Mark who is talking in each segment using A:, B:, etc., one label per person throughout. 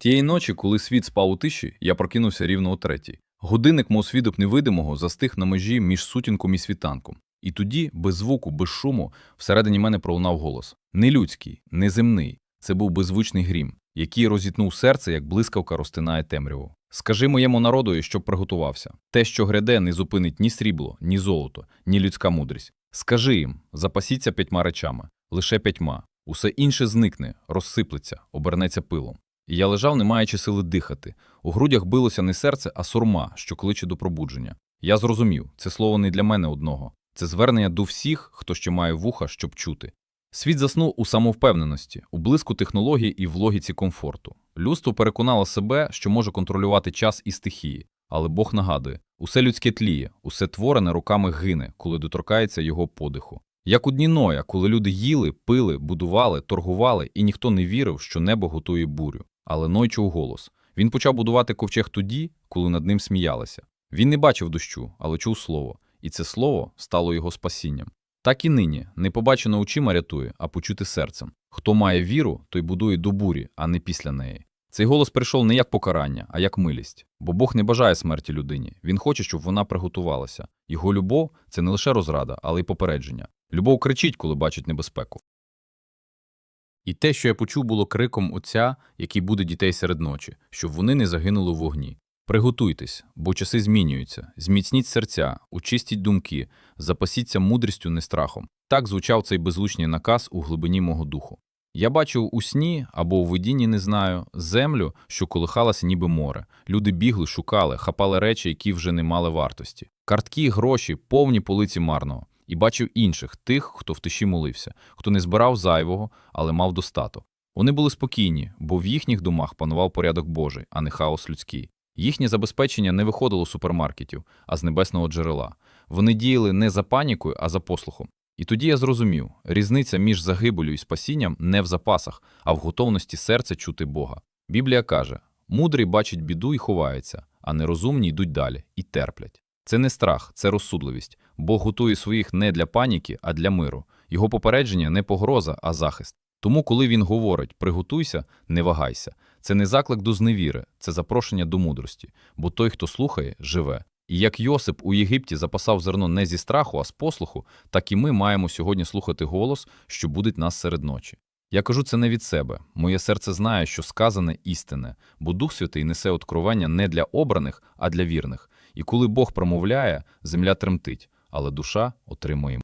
A: Тієї ночі, коли світ спав у тиші, я прокинувся рівно о третій. Годинник, мов свідок невидимого, застиг на межі між сутінком і світанком. І тоді, без звуку, без шуму, всередині мене пролунав голос. Не людський, не земний. Це був беззвучний грім, який розітнув серце, як блискавка розтинає темряву. Скажи моєму народу, щоб приготувався. Те, що гряде, не зупинить ні срібло, ні золото, ні людська мудрість. Скажи їм, запасіться п'ятьма речами, лише п'ятьма. Усе інше зникне, розсиплеться, обернеться пилом. І я лежав, не маючи сили дихати. У грудях билося не серце, а сурма, що кличе до пробудження. Я зрозумів, це слово не для мене одного. Це звернення до всіх, хто ще має вуха, щоб чути. Світ заснув у самовпевненості, у блиску технологій і в логіці комфорту. Людство переконало себе, що може контролювати час і стихії, але Бог нагадує: усе людське тліє, усе творене руками гине, коли доторкається його подиху. Як у дні Ноя, коли люди їли, пили, будували, торгували, і ніхто не вірив, що небо готує бурю. Але Ной чув голос. Він почав будувати ковчег тоді, коли над ним сміялися. Він не бачив дощу, але чув слово, і це слово стало його спасінням. Так і нині не побачено очима рятує, а почути серцем. Хто має віру, той будує до бурі, а не після неї. Цей голос прийшов не як покарання, а як милість. Бо Бог не бажає смерті людині. Він хоче, щоб вона приготувалася. Його любов це не лише розрада, але й попередження. Любов кричить, коли бачить небезпеку. І те, що я почув, було криком Отця, який буде дітей серед ночі, щоб вони не загинули у вогні. Приготуйтесь, бо часи змінюються, зміцніть серця, очистіть думки, запасіться мудрістю, не страхом. Так звучав цей беззвучний наказ у глибині мого духу. Я бачив у сні або у видінні, не знаю, землю, що колихалася ніби море. Люди бігли, шукали, хапали речі, які вже не мали вартості. Картки, гроші, повні полиці марного. І бачив інших, тих, хто в тиші молився, хто не збирав зайвого, але мав достаток. Вони були спокійні, бо в їхніх домах панував порядок Божий, а не хаос людський. Їхнє забезпечення не виходило з супермаркетів, а з небесного джерела. Вони діяли не за панікою, а за послухом. І тоді я зрозумів, різниця між загибелю і спасінням не в запасах, а в готовності серця чути Бога. Біблія каже: мудрий бачить біду і ховається, а нерозумні йдуть далі і терплять. Це не страх, це розсудливість. Бог готує своїх не для паніки, а для миру. Його попередження не погроза, а захист. Тому, коли він говорить приготуйся, не вагайся. Це не заклик до зневіри, це запрошення до мудрості, бо той, хто слухає, живе. І як Йосип у Єгипті запасав зерно не зі страху, а з послуху, так і ми маємо сьогодні слухати голос, що будить нас серед ночі. Я кажу це не від себе. Моє серце знає, що сказане істинне, бо Дух Святий несе откровення не для обраних, а для вірних. І коли Бог промовляє, земля тремтить, але душа отримує.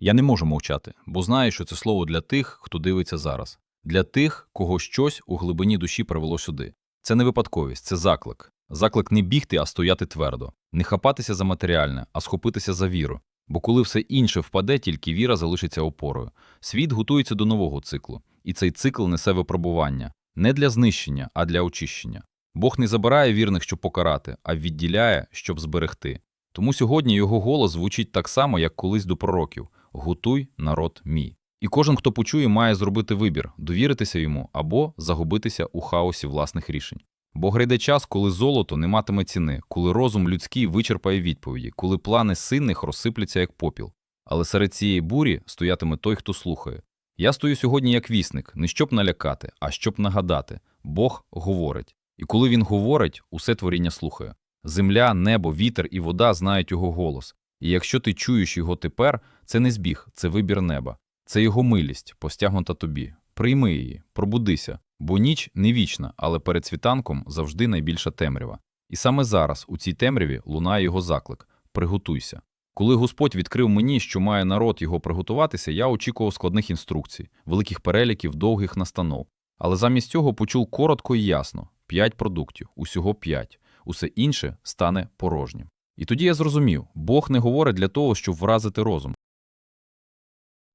A: Я не можу мовчати, бо знаю, що це слово для тих, хто дивиться зараз, для тих, кого щось у глибині душі привело сюди. Це не випадковість, це заклик. Заклик не бігти, а стояти твердо, не хапатися за матеріальне, а схопитися за віру. Бо коли все інше впаде, тільки віра залишиться опорою. Світ готується до нового циклу, і цей цикл несе випробування не для знищення, а для очищення. Бог не забирає вірних, щоб покарати, а відділяє, щоб зберегти. Тому сьогодні його голос звучить так само, як колись до пророків: Готуй, народ мій. І кожен, хто почує, має зробити вибір, довіритися йому або загубитися у хаосі власних рішень. Бо гряде час, коли золото не матиме ціни, коли розум людський вичерпає відповіді, коли плани сильних розсипляться як попіл. Але серед цієї бурі стоятиме той, хто слухає. Я стою сьогодні як вісник, не щоб налякати, а щоб нагадати Бог говорить. І коли він говорить, усе творіння слухає. Земля, небо, вітер і вода знають його голос. І якщо ти чуєш його тепер, це не збіг, це вибір неба, це його милість, постягнута тобі. Прийми її, пробудися, бо ніч не вічна, але перед світанком завжди найбільша темрява. І саме зараз, у цій темряві, лунає його заклик приготуйся. Коли Господь відкрив мені, що має народ його приготуватися, я очікував складних інструкцій, великих переліків, довгих настанов. Але замість цього почув коротко і ясно п'ять продуктів, усього п'ять, усе інше стане порожнім. І тоді я зрозумів, Бог не говорить для того, щоб вразити розум.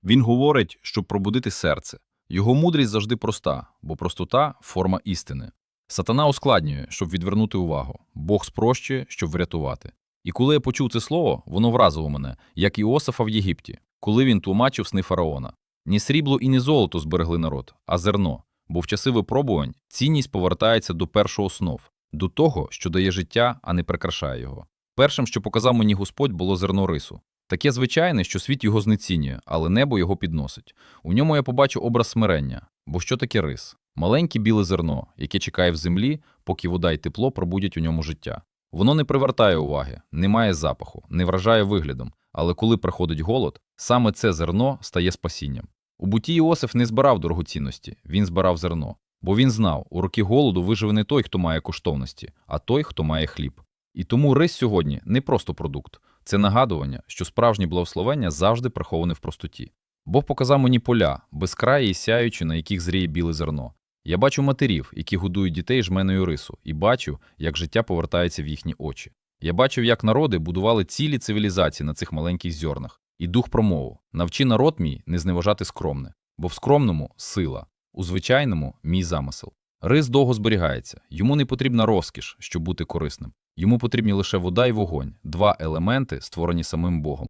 A: Він говорить, щоб пробудити серце. Його мудрість завжди проста, бо простота форма істини. Сатана ускладнює, щоб відвернути увагу, Бог спрощує, щоб врятувати. І коли я почув це слово, воно вразило мене, як Іосифа в Єгипті, коли він тлумачив сни фараона. Ні срібло і ні золото зберегли народ, а зерно. Бо в часи випробувань цінність повертається до першого основ, до того, що дає життя, а не прикрашає його. Першим, що показав мені Господь, було зерно рису. Таке звичайне, що світ його знецінює, але небо його підносить. У ньому я побачу образ смирення. Бо що таке рис? Маленьке біле зерно, яке чекає в землі, поки вода і тепло пробудять у ньому життя. Воно не привертає уваги, не має запаху, не вражає виглядом, але коли приходить голод, саме це зерно стає спасінням. У буті Іосиф не збирав дорогоцінності, він збирав зерно, бо він знав, у роки голоду виживе не той, хто має коштовності, а той, хто має хліб. І тому рис сьогодні не просто продукт, це нагадування, що справжнє благословення завжди приховане в простоті. Бог показав мені поля, безкраї і сяючі, на яких зріє біле зерно. Я бачу матерів, які годують дітей жменою рису, і бачу, як життя повертається в їхні очі. Я бачив, як народи будували цілі цивілізації на цих маленьких зернах. І дух промовив: навчи народ мій не зневажати скромне, бо в скромному сила, у звичайному мій замисел. Рис довго зберігається, йому не потрібна розкіш, щоб бути корисним. Йому потрібні лише вода і вогонь, два елементи, створені самим Богом.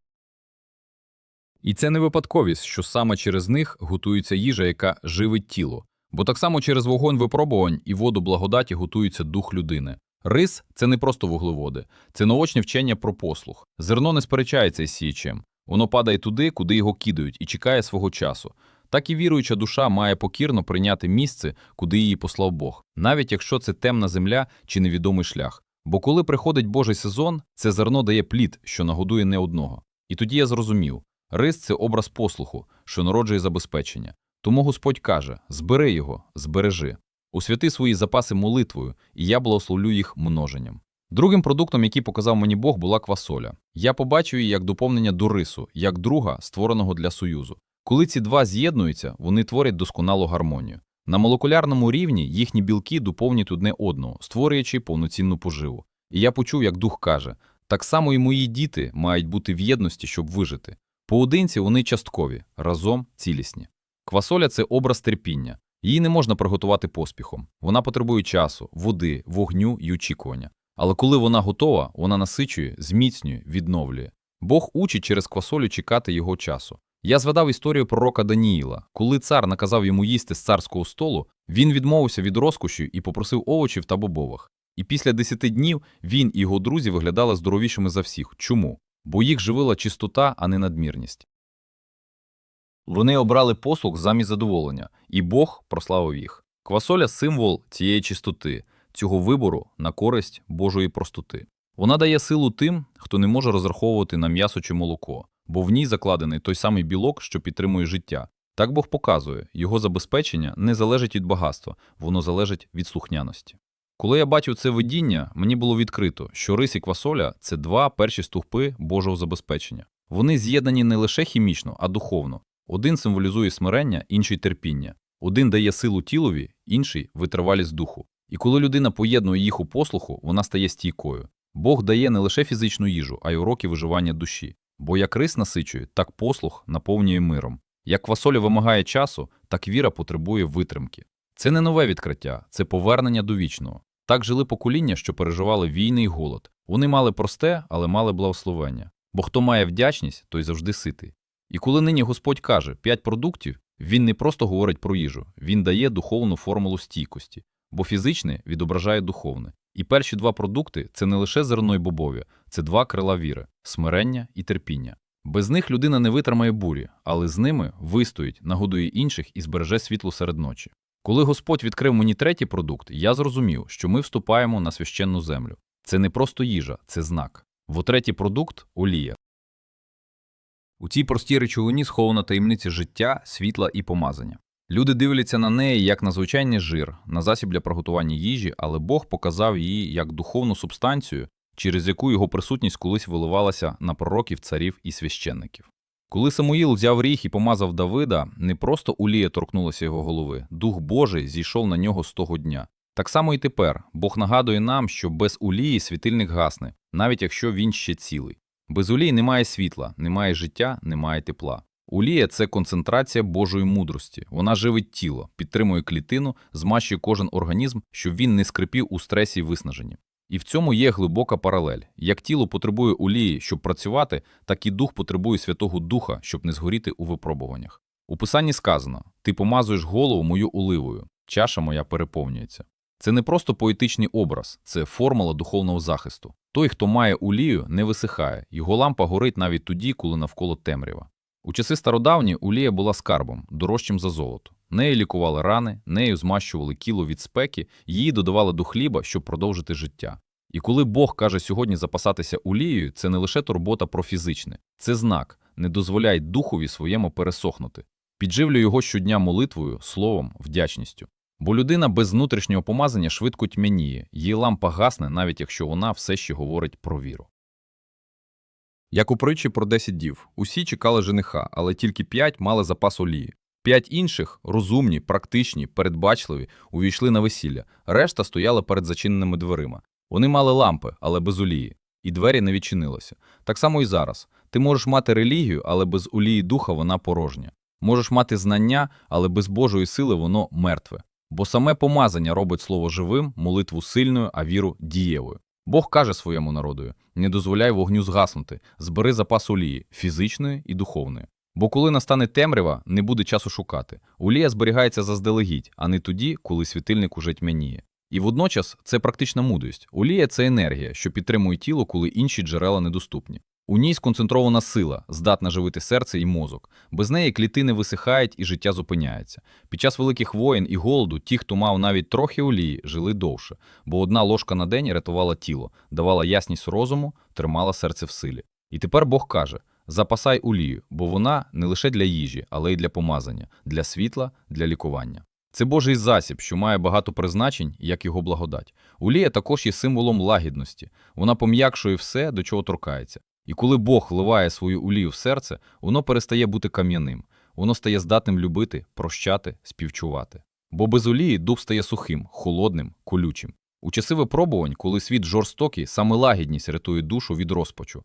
A: І це не випадковість, що саме через них готується їжа, яка живить тіло. Бо так само через вогонь випробувань і воду благодаті готується дух людини. Рис це не просто вуглеводи, це наочне вчення про послух. Зерно не сперечається із сіячем. Воно падає туди, куди його кидають, і чекає свого часу. Так і віруюча душа має покірно прийняти місце, куди її послав Бог, навіть якщо це темна земля чи невідомий шлях. Бо коли приходить Божий сезон, це зерно дає плід, що нагодує не одного. І тоді я зрозумів: рис це образ послуху, що народжує забезпечення. Тому Господь каже: збери його, збережи. Усвяти свої запаси молитвою, і я благословлю їх множенням. Другим продуктом, який показав мені Бог, була квасоля. Я побачив її як доповнення до рису, як друга, створеного для союзу. Коли ці два з'єднуються, вони творять досконалу гармонію. На молекулярному рівні їхні білки доповнюють одне одного, створюючи повноцінну поживу. І я почув, як дух каже: так само і мої діти мають бути в єдності, щоб вижити. Поодинці вони часткові, разом цілісні. Квасоля це образ терпіння. Її не можна приготувати поспіхом. Вона потребує часу, води, вогню і очікування. Але коли вона готова, вона насичує, зміцнює, відновлює. Бог учить через квасолю чекати його часу. Я згадав історію пророка Даніїла. Коли цар наказав йому їсти з царського столу, він відмовився від розкоші і попросив овочів та бобових. І після десяти днів він і його друзі виглядали здоровішими за всіх. Чому? Бо їх живила чистота, а не надмірність. Вони обрали послуг замість задоволення, і Бог прославив їх. Квасоля символ цієї чистоти, цього вибору на користь Божої простоти. Вона дає силу тим, хто не може розраховувати на м'ясо чи молоко, бо в ній закладений той самий білок, що підтримує життя. Так Бог показує, його забезпечення не залежить від багатства, воно залежить від слухняності. Коли я бачив це видіння, мені було відкрито, що рис і квасоля це два перші стовпи Божого забезпечення. Вони з'єднані не лише хімічно, а духовно. Один символізує смирення, інший терпіння. Один дає силу тілові, інший витривалість духу. І коли людина поєднує їх у послуху, вона стає стійкою. Бог дає не лише фізичну їжу, а й уроки виживання душі. Бо як рис насичує, так послух наповнює миром. Як квасоля вимагає часу, так віра потребує витримки. Це не нове відкриття, це повернення до вічного. Так жили покоління, що переживали війни й голод. Вони мали просте, але мали благословення. Бо хто має вдячність, той завжди ситий. І коли нині Господь каже п'ять продуктів, він не просто говорить про їжу, він дає духовну формулу стійкості, бо фізичне відображає духовне. І перші два продукти це не лише зерно й бобові, це два крила віри, смирення і терпіння. Без них людина не витримає бурі, але з ними вистоїть, нагодує інших і збереже світло серед ночі. Коли Господь відкрив мені третій продукт, я зрозумів, що ми вступаємо на священну землю. Це не просто їжа, це знак. Бо третій продукт олія. У цій простій речовині схована таємниця життя, світла і помазання. Люди дивляться на неї як на звичайний жир, на засіб для приготування їжі, але Бог показав її як духовну субстанцію, через яку його присутність колись виливалася на пророків, царів і священників. Коли Самуїл взяв ріг і помазав Давида, не просто Улія торкнулася його голови, Дух Божий зійшов на нього з того дня. Так само і тепер Бог нагадує нам, що без Улії світильник гасне, навіть якщо він ще цілий. Без олії немає світла, немає життя, немає тепла. Олія це концентрація Божої мудрості. Вона живить тіло, підтримує клітину, змащує кожен організм, щоб він не скрипів у стресі й виснаженні. І в цьому є глибока паралель. Як тіло потребує олії, щоб працювати, так і дух потребує Святого Духа, щоб не згоріти у випробуваннях. У писанні сказано: ти помазуєш голову мою оливою, чаша моя переповнюється. Це не просто поетичний образ, це формула духовного захисту. Той, хто має олію, не висихає, його лампа горить навіть тоді, коли навколо темрява. У часи стародавні олія була скарбом, дорожчим за золото. Нею лікували рани, нею змащували кіло від спеки, її додавали до хліба, щоб продовжити життя. І коли Бог каже сьогодні запасатися олією, це не лише турбота про фізичне, це знак, не дозволяй духові своєму пересохнути. Підживлюй його щодня молитвою, словом, вдячністю. Бо людина без внутрішнього помазання швидко тьмяніє, її лампа гасне, навіть якщо вона все ще говорить про віру. Як у притчі про 10 дів, усі чекали жениха, але тільки п'ять мали запас олії. П'ять інших, розумні, практичні, передбачливі, увійшли на весілля, решта стояли перед зачиненими дверима. Вони мали лампи, але без олії, і двері не відчинилися. Так само і зараз. Ти можеш мати релігію, але без олії духа вона порожня. Можеш мати знання, але без Божої сили воно мертве. Бо саме помазання робить слово живим, молитву сильною, а віру дієвою. Бог каже своєму народові: не дозволяй вогню згаснути, збери запас олії, фізичної і духовної. Бо коли настане темрява, не буде часу шукати. Олія зберігається заздалегідь, а не тоді, коли світильник уже тьмяніє. І водночас це практична мудрість. Олія це енергія, що підтримує тіло, коли інші джерела недоступні. У ній сконцентрована сила, здатна живити серце і мозок. Без неї клітини висихають і життя зупиняється. Під час великих воєн і голоду ті, хто мав навіть трохи олії, жили довше, бо одна ложка на день рятувала тіло, давала ясність розуму, тримала серце в силі. І тепер Бог каже: запасай олію, бо вона не лише для їжі, але й для помазання, для світла, для лікування. Це Божий засіб, що має багато призначень, як його благодать. Олія також є символом лагідності. Вона пом'якшує все, до чого торкається. І коли Бог вливає свою олію в серце, воно перестає бути кам'яним, воно стає здатним любити, прощати, співчувати. Бо без олії дуб стає сухим, холодним, колючим. У часи випробувань, коли світ жорстокий, саме лагідність рятує душу від розпачу.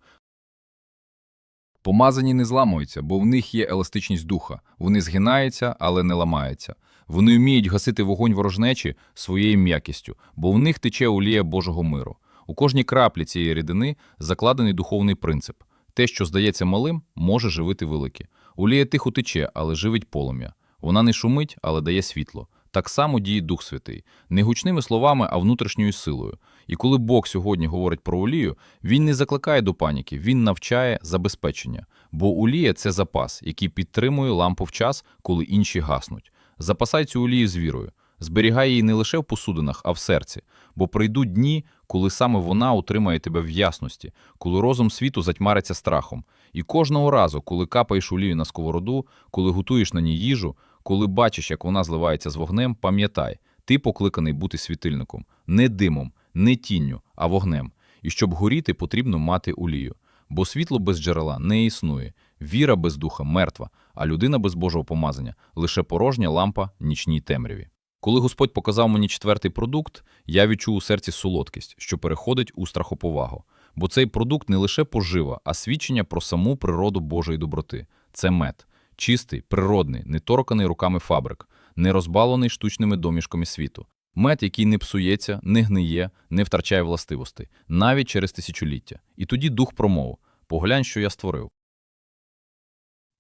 A: Помазані не зламуються, бо в них є еластичність духа. Вони згинаються, але не ламаються. Вони вміють гасити вогонь ворожнечі своєю м'якістю, бо в них тече олія Божого миру. У кожній краплі цієї рідини закладений духовний принцип. Те, що здається малим, може живити велике. Олія тихо тече, але живить полум'я. Вона не шумить, але дає світло. Так само діє Дух Святий, не гучними словами, а внутрішньою силою. І коли Бог сьогодні говорить про олію, він не закликає до паніки, він навчає забезпечення. Бо олія це запас, який підтримує лампу в час, коли інші гаснуть. Запасай цю олію з вірою. Зберігай її не лише в посудинах, а в серці, бо прийдуть дні, коли саме вона утримає тебе в ясності, коли розум світу затьмариться страхом. І кожного разу, коли капаєш олію на сковороду, коли готуєш на ній їжу, коли бачиш, як вона зливається з вогнем, пам'ятай, ти покликаний бути світильником, не димом, не тінню, а вогнем. І щоб горіти, потрібно мати олію. Бо світло без джерела не існує, віра без духа мертва, а людина без Божого помазання лише порожня лампа нічній темряві. Коли Господь показав мені четвертий продукт, я відчув у серці солодкість, що переходить у страхоповагу. Бо цей продукт не лише пожива, а свідчення про саму природу Божої доброти. Це мед. Чистий, природний, не торканий руками фабрик, не розбалений штучними домішками світу. Мед, який не псується, не гниє, не втрачає властивостей, навіть через тисячоліття. І тоді дух промов поглянь, що я створив.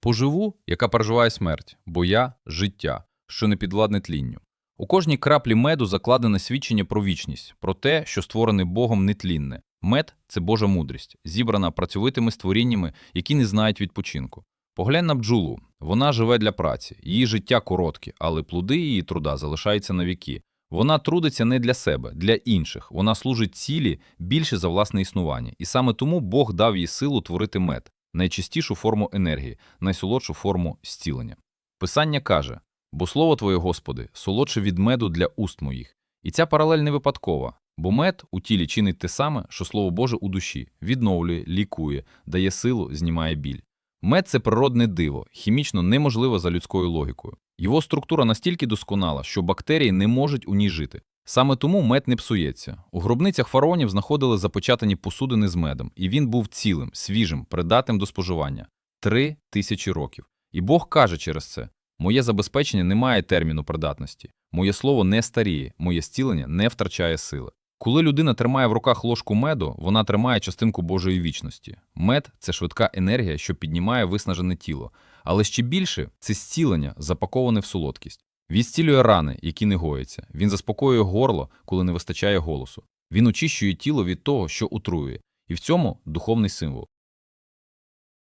A: Поживу, яка переживає смерть, бо я життя, що не підвладне тлінню. У кожній краплі меду закладене свідчення про вічність, про те, що створене Богом нетлінне. Мед це Божа мудрість, зібрана працьовитими створіннями, які не знають відпочинку. Поглянь на бджолу. Вона живе для праці, її життя коротке, але плоди її труда залишаються на віки. Вона трудиться не для себе, для інших. Вона служить цілі більше за власне існування. І саме тому Бог дав їй силу творити мед, найчистішу форму енергії, найсолодшу форму зцілення. Писання каже: бо слово Твоє, Господи, солодше від меду для уст моїх. І ця паралель не випадкова, бо мед у тілі чинить те саме, що Слово Боже у душі, відновлює, лікує, дає силу, знімає біль. Мед це природне диво, хімічно неможливе за людською логікою. Його структура настільки досконала, що бактерії не можуть у ній жити. Саме тому мед не псується. У гробницях фараонів знаходили запечатані посудини з медом, і він був цілим, свіжим, придатним до споживання три тисячі років. І Бог каже через це: моє забезпечення не має терміну придатності, моє слово не старіє, моє зцілення не втрачає сили. Коли людина тримає в руках ложку меду, вона тримає частинку Божої вічності. Мед це швидка енергія, що піднімає виснажене тіло, але ще більше це зцілення, запаковане в солодкість. Він зцілює рани, які не гояться. Він заспокоює горло, коли не вистачає голосу. Він очищує тіло від того, що утрує, і в цьому духовний символ.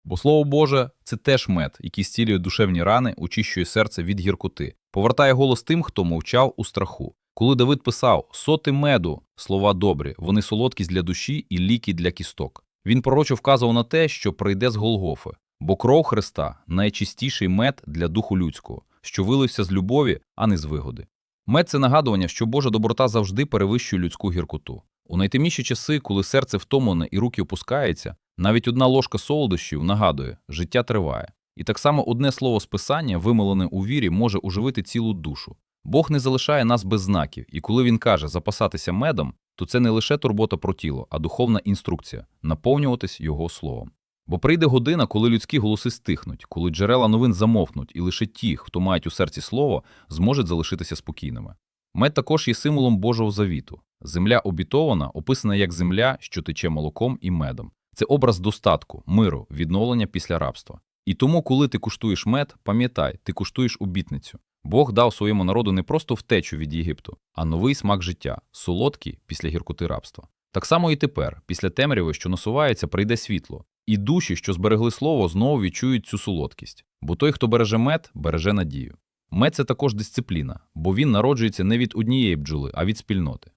A: Бо слово Боже це теж мед, який зцілює душевні рани, очищує серце від гіркоти, повертає голос тим, хто мовчав у страху. Коли Давид писав соти меду, слова добрі, вони солодкість для душі і ліки для кісток. Він пророчо вказував на те, що прийде з Голгофи, бо кров Христа найчистіший мед для духу людського, що вилився з любові, а не з вигоди. Мед це нагадування, що Божа доброта завжди перевищує людську гіркоту. У найтемніші часи, коли серце втомлене і руки опускаються, навіть одна ложка солодощів нагадує, життя триває. І так само одне слово з писання, вимолене у вірі, може оживити цілу душу. Бог не залишає нас без знаків, і коли він каже запасатися медом, то це не лише турбота про тіло, а духовна інструкція наповнюватись його словом. Бо прийде година, коли людські голоси стихнуть, коли джерела новин замовкнуть, і лише ті, хто мають у серці слово, зможуть залишитися спокійними. Мед також є символом Божого завіту. Земля обітована, описана як земля, що тече молоком і медом. Це образ достатку, миру, відновлення після рабства. І тому, коли ти куштуєш мед, пам'ятай, ти куштуєш обітницю. Бог дав своєму народу не просто втечу від Єгипту, а новий смак життя, солодкий після гіркоти рабства. Так само і тепер, після темряви, що насувається, прийде світло, і душі, що зберегли слово, знову відчують цю солодкість. Бо той, хто береже мед, береже надію. Мед це також дисципліна, бо він народжується не від однієї бджоли, а від спільноти.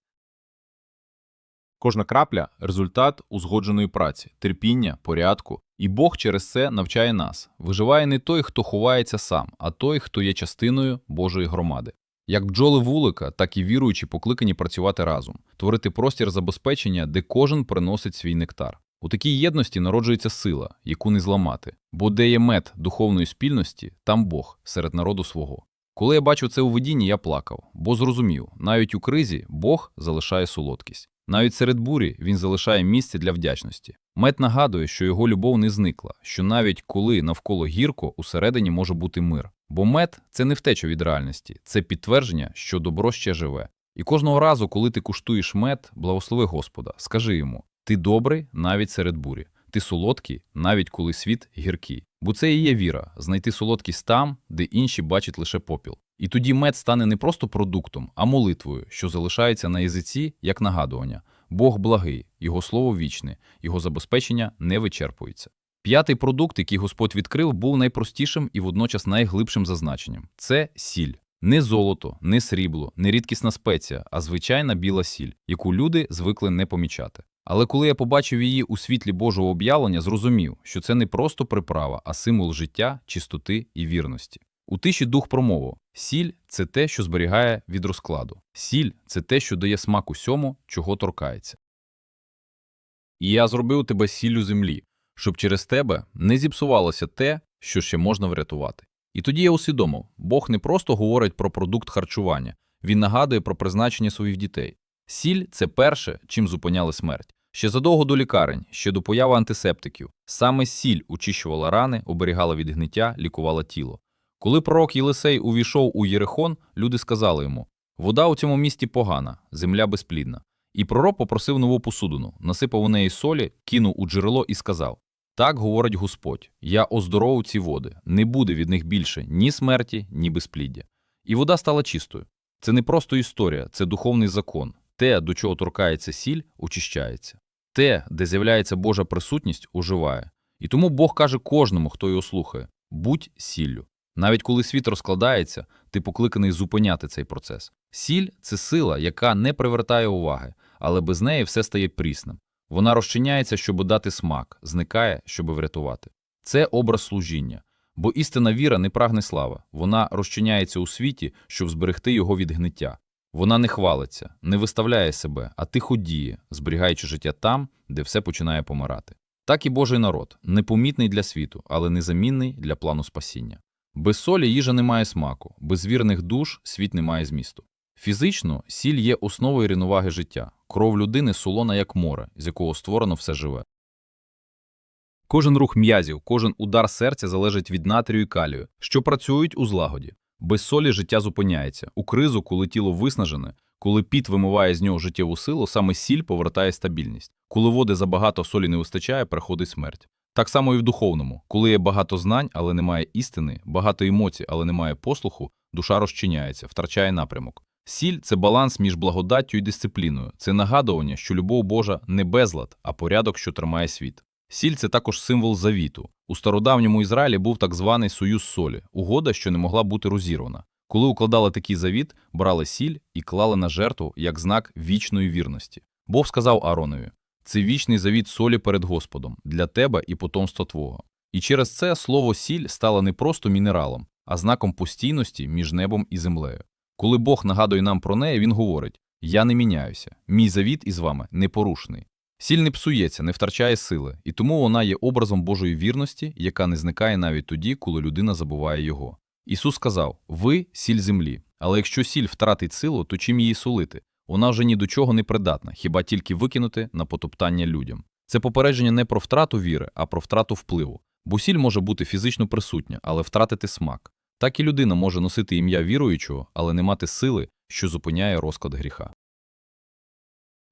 A: Кожна крапля результат узгодженої праці, терпіння, порядку, і Бог через це навчає нас. Виживає не той, хто ховається сам, а той, хто є частиною Божої громади. Як бджоли вулика, так і віруючі покликані працювати разом, творити простір забезпечення, де кожен приносить свій нектар. У такій єдності народжується сила, яку не зламати, бо де є мед духовної спільності, там Бог серед народу свого. Коли я бачив це у видінні, я плакав, бо зрозумів, навіть у кризі Бог залишає солодкість. Навіть серед бурі він залишає місце для вдячності. Мед нагадує, що його любов не зникла, що навіть коли навколо гірко, усередині може бути мир. Бо мед це не втеча від реальності, це підтвердження, що добро ще живе. І кожного разу, коли ти куштуєш мед, благослови Господа, скажи йому: ти добрий навіть серед бурі, ти солодкий, навіть коли світ гіркий. Бо це і є віра знайти солодкість там, де інші бачать лише попіл. І тоді мед стане не просто продуктом, а молитвою, що залишається на язиці як нагадування. Бог благий, його слово вічне, його забезпечення не вичерпується. П'ятий продукт, який Господь відкрив, був найпростішим і водночас найглибшим зазначенням це сіль. Не золото, не срібло, не рідкісна спеція, а звичайна біла сіль, яку люди звикли не помічати. Але коли я побачив її у світлі Божого об'явлення, зрозумів, що це не просто приправа, а символ життя, чистоти і вірності. У тиші дух промовив сіль це те, що зберігає від розкладу. Сіль це те, що дає смак усьому, чого торкається. І я зробив тебе сіллю землі, щоб через тебе не зіпсувалося те, що ще можна врятувати. І тоді я усвідомив, Бог не просто говорить про продукт харчування, він нагадує про призначення своїх дітей. Сіль це перше, чим зупиняли смерть. Ще задовго до лікарень, ще до появи антисептиків, саме сіль очищувала рани, оберігала від гниття, лікувала тіло. Коли пророк Єлисей увійшов у Єрихон, люди сказали йому: вода у цьому місті погана, земля безплідна. І пророк попросив нову посудину, насипав у неї солі, кинув у джерело і сказав: Так говорить Господь: я оздоровив ці води, не буде від них більше ні смерті, ні безпліддя. І вода стала чистою. Це не просто історія, це духовний закон. Те, до чого торкається сіль, очищається. Те, де з'являється Божа присутність, оживає. І тому Бог каже кожному, хто його слухає: будь сіллю. Навіть коли світ розкладається, ти покликаний зупиняти цей процес. Сіль це сила, яка не привертає уваги, але без неї все стає прісним. Вона розчиняється, щоб дати смак, зникає, щоб врятувати. Це образ служіння. Бо істинна віра не прагне слави, вона розчиняється у світі, щоб зберегти його від гниття. Вона не хвалиться, не виставляє себе, а тихо діє, зберігаючи життя там, де все починає помирати. Так і Божий народ непомітний для світу, але незамінний для плану спасіння. Без солі їжа не має смаку, без вірних душ світ не має змісту. Фізично сіль є основою рівноваги життя, кров людини солона як море, з якого створено все живе. Кожен рух м'язів, кожен удар серця залежить від натрію і калію, що працюють у злагоді. Без солі життя зупиняється. У кризу, коли тіло виснажене, коли піт вимиває з нього життєву силу, саме сіль повертає стабільність. Коли води забагато солі не вистачає, приходить смерть. Так само і в духовному, коли є багато знань, але немає істини, багато емоцій, але немає послуху, душа розчиняється, втрачає напрямок. Сіль це баланс між благодаттю і дисципліною, це нагадування, що любов Божа не безлад, а порядок, що тримає світ. Сіль це також символ завіту. У стародавньому Ізраїлі був так званий союз солі, угода, що не могла бути розірвана. Коли укладали такий завіт, брали сіль і клали на жертву як знак вічної вірності. Бог сказав Ааронові: це вічний завіт солі перед Господом для тебе і потомства твого. І через це слово сіль стало не просто мінералом, а знаком постійності між небом і землею. Коли Бог нагадує нам про неї, він говорить: Я не міняюся, мій завіт із вами непорушний. Сіль не псується, не втрачає сили, і тому вона є образом Божої вірності, яка не зникає навіть тоді, коли людина забуває його. Ісус сказав: Ви сіль землі. Але якщо сіль втратить силу, то чим її солити? Вона вже ні до чого не придатна, хіба тільки викинути на потоптання людям. Це попередження не про втрату віри, а про втрату впливу. Бо сіль може бути фізично присутня, але втратити смак. Так і людина може носити ім'я віруючого, але не мати сили, що зупиняє розклад гріха.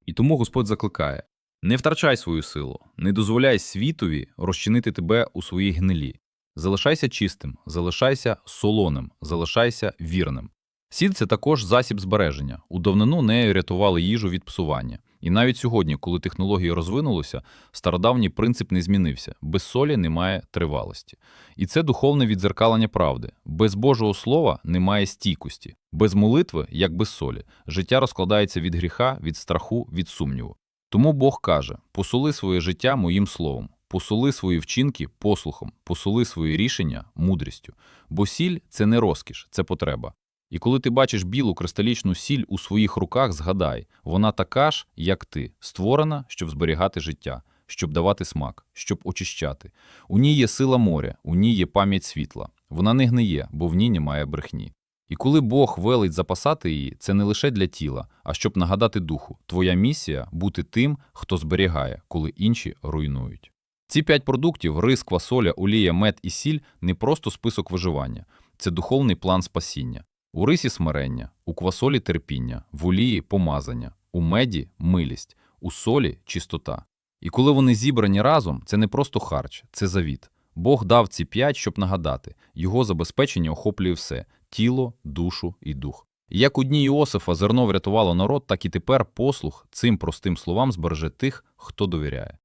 A: І тому Господь закликає: не втрачай свою силу, не дозволяй світові розчинити тебе у своїй гнилі. Залишайся чистим, залишайся солоним, залишайся вірним. Сіль – це також засіб збереження. У давнину нею рятували їжу від псування. І навіть сьогодні, коли технології розвинулися, стародавній принцип не змінився. Без солі немає тривалості. І це духовне відзеркалення правди. Без Божого слова немає стійкості. Без молитви, як без солі. Життя розкладається від гріха, від страху, від сумніву. Тому Бог каже: посоли своє життя моїм словом, посоли свої вчинки послухом, посоли свої рішення мудрістю. Бо сіль це не розкіш, це потреба. І коли ти бачиш білу кристалічну сіль у своїх руках, згадай, вона така ж, як ти, створена, щоб зберігати життя, щоб давати смак, щоб очищати. У ній є сила моря, у ній є пам'ять світла. Вона не гниє, бо в ній немає брехні. І коли Бог велить запасати її, це не лише для тіла, а щоб нагадати духу. Твоя місія бути тим, хто зберігає, коли інші руйнують. Ці п'ять продуктів рис, квасоля, олія, мед і сіль не просто список виживання, це духовний план спасіння. У рисі смирення, у квасолі терпіння, в олії помазання, у меді милість, у солі чистота. І коли вони зібрані разом, це не просто харч, це завіт. Бог дав ці п'ять, щоб нагадати, його забезпечення охоплює все тіло, душу і дух. І як у дні Іосифа зерно врятувало народ, так і тепер послух цим простим словам збереже тих, хто довіряє.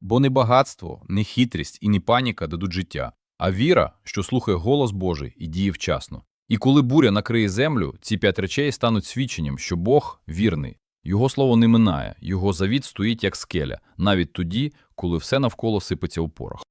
A: Бо не багатство, не хитрість і не паніка дадуть життя, а віра, що слухає голос Божий і діє вчасно. І коли буря накриє землю, ці п'ять речей стануть свідченням, що Бог вірний. Його слово не минає, його завіт стоїть як скеля, навіть тоді, коли все навколо сипеться у порох.